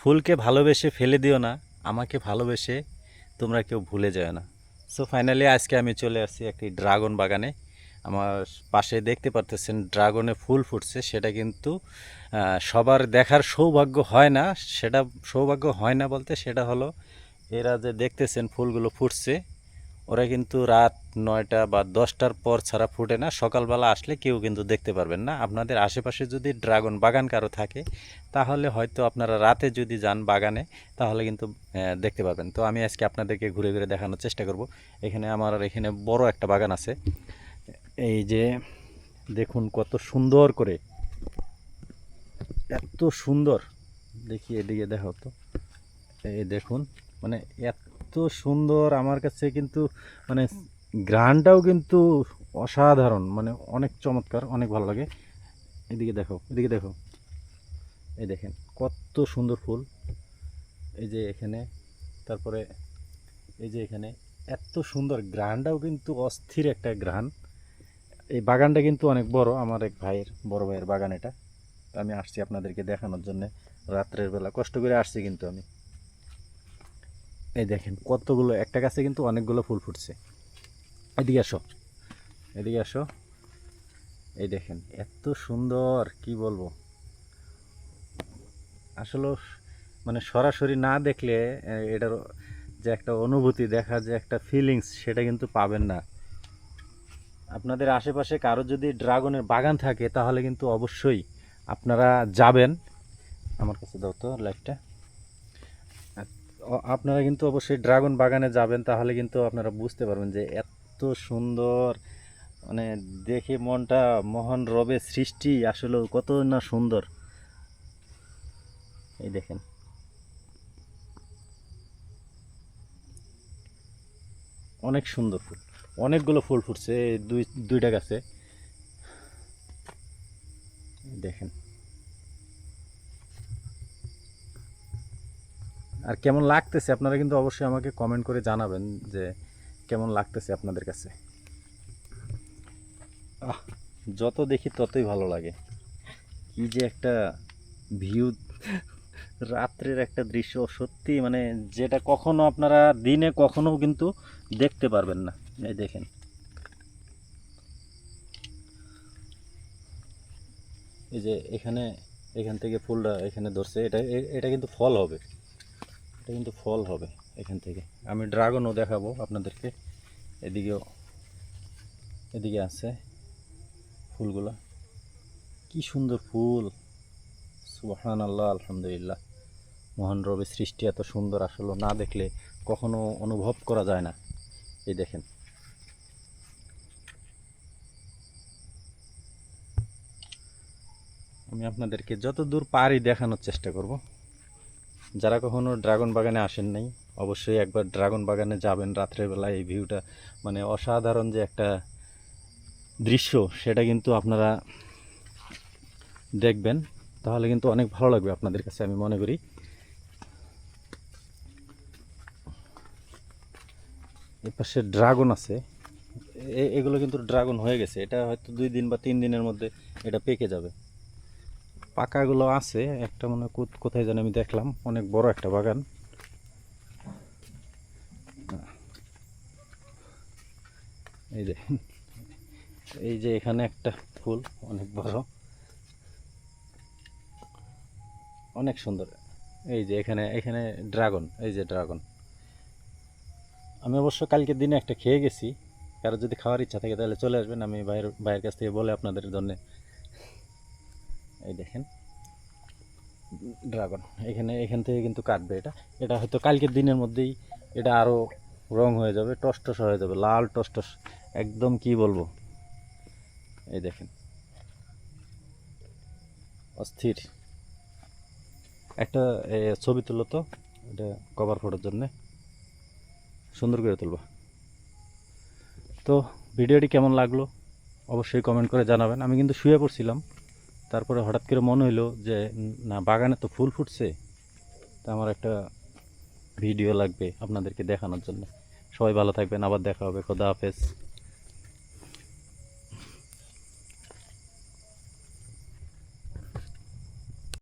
ফুলকে ভালোবেসে ফেলে দিও না, আমাকে ভালোবেসে তোমরা কেউ ভুলে যাও না। সো ফাইনালি আজকে আমি চলে আসছি একটি ড্রাগন বাগানে। আমার পাশে দেখতে পারতেছেন ড্রাগনে ফুল ফুটছে, সেটা কিন্তু সবার দেখার সৌভাগ্য হয় না, সেটা সৌভাগ্য হয় না বলতে, সেটা হলো এরা যে দেখতেছেন ফুলগুলো ফুটছে ওরা কিন্তু রাত নয়টা বা দশটার পর ছাড়া ফুটে না। সকালবেলা আসলে কেউ কিন্তু দেখতে পারবেন না। আপনাদের আশেপাশে যদি ড্রাগন বাগান কারও থাকে, তাহলে হয়তো আপনারা রাতে যদি যান বাগানে, তাহলে কিন্তু দেখতে পারবেন তো আমি আজকে আপনাদেরকে ঘুরে ঘুরে দেখানোর চেষ্টা করব। এখানে আমার এখানে বড় একটা বাগান আছে। এই যে, দেখুন কত সুন্দর করে। এত সুন্দর। দেখি এদিকে দেখো তো। এই দেখুন মানে এত সুন্দর, আমার কাছে কিন্তু মানে গ্রানটাও কিন্তু অসাধারণ মানে অনেক চমৎকার, অনেক ভালো লাগে। এদিকে দেখো এদিকে দেখো। এই দেখেন, কত সুন্দর ফুল। এই যে এখানে, তারপরে এই যে এখানে, এত সুন্দর, গ্রানটাও কিন্তু অস্থির একটা গ্রান। এই বাগানটা কিন্তু অনেক বড়, আমার এক ভাইয়ের, বড় ভাইয়ের বাগান এটা। আমি আসছি আপনাদেরকে দেখানোর জন্য, রাত্রের বেলা। কষ্ট করে আসছি কিন্তু আমি। এই দেখেন, কতগুলো, একটা গাছে কিন্তু অনেকগুলো ফুল ফুটছে। এদিকে আসো এদিকে আসো। এই দেখেন, এত সুন্দর, কি বলব? আসলে মানে সরাসরি না দেখলে এটার যে একটা অনুভূতি দেখা, যে একটা ফিলিংস সেটা কিন্তু পাবেন না। আপনাদের আশেপাশে কারও যদি ড্রাগনের বাগান থাকে, তাহলে কিন্তু অবশ্যই আপনারা যাবেন। আমার কাছে দাও তো লাইটটা আপনারা কিন্তু অবশ্যই ড্রাগন বাগানে যাবেন, তাহলে কিন্তু আপনারা বুঝতে পারবেন যে এত সুন্দর মানে দেখে মনটা মহান রবের সৃষ্টি, আসলে কত না সুন্দর। এই দেখেন। অনেক সুন্দর ফুল, অনেকগুলো ফুল ফুটছে দুই, দুইটা গাছে। দেখেন। আর কেমন লাগতেছে? আপনারা কিন্তু অবশ্যই আমাকে কমেন্ট করে জানাবেন যে কেমন লাগতেছে আপনাদের কাছে। যত দেখি ততই ভালো লাগে। কি যে একটা ভিউ রাত্রের একটা দৃশ্য, সত্যি মানে যেটা কখনো আপনারা দিনে কখনো কিন্তু দেখতে পারবেন না। এই দেখেন। এই যে এখানে, এখান থেকে ফুলটা এখানে ধরছে, এটা এটা কিন্তু ফল হবে। এটা কিন্তু ফল হবে এখান থেকে। আমি ড্রাগনও দেখাবো আপনাদেরকে। এদিকেও, এদিকে আছে ফুলগুলা। কি সুন্দর ফুল। সুবহান আল্লাহ আলহামদুলিল্লাহ। মহান রবের সৃষ্টি এত সুন্দর আসলে, না দেখলে কখনো অনুভব করা যায় না। এই দেখেন। আমি আপনাদেরকে যত দূর পারি দেখানোর চেষ্টা করব। যারা কখনো ড্রাগন বাগানে আসেন নাই, অবশ্যই একবার ড্রাগন বাগানে যাবেন রাত্রের বেলা। এই ভিউটা মানে অসাধারণ যে একটা দৃশ্য, সেটা কিন্তু আপনারা দেখবেন। তাহলে কিন্তু অনেক ভালো লাগবে আপনাদের কাছে, আমি মনে করি। এর পাশে ড্রাগন আছে। এগুলো কিন্তু ড্রাগন হয়ে গেছে। এটা হয়তো দুই দিন বা তিন দিনের মধ্যে এটা পেকে যাবে। পাকাগুলো আছে, একটা মনে কোথায় যেন আমি দেখলাম, অনেক বড় একটা বাগান। এই যে এই যে এখানে একটা ফুল, অনেক বড়। অনেক সুন্দর। এই যে এখানে এখানে ড্রাগন, এই যে ড্রাগন। আমি অবশ্য কালকে দিনে একটা খেয়ে গেছি। কারও যদি খাওয়ার ইচ্ছা থাকে তাহলে চলে আসবেন, আমি বাইরের বাইরের কাছ থেকে বলে আপনাদের জন্য এই দেখেন, ড্রাগন। এখানে, এখান থেকে কিন্তু কাটবে এটা। এটা হয়তো কালকের দিনের মধ্যেই এটা আরও রং হয়ে যাবে, টসটস হয়ে যাবে, লাল টসটস। একদম কি বলব? এই দেখেন। অস্থির। একটা ছবি তুলো তো, এটা কভার ফটোর জন্যে। সুন্দর করে তুলবা। তো, ভিডিওটি কেমন লাগল? অবশ্যই কমেন্ট করে জানাবেন। আমি কিন্তু শুয়ে পড়ছিলাম। তারপরে হঠাৎ করে মনে হইল যে না, বাগানে তো ফুল ফুটছে। তা আমার একটা ভিডিও লাগবে আপনাদেরকে দেখানোর জন্য। সবাই ভালো থাকবেন, আবার দেখা হবে। খোদা হাফেজ।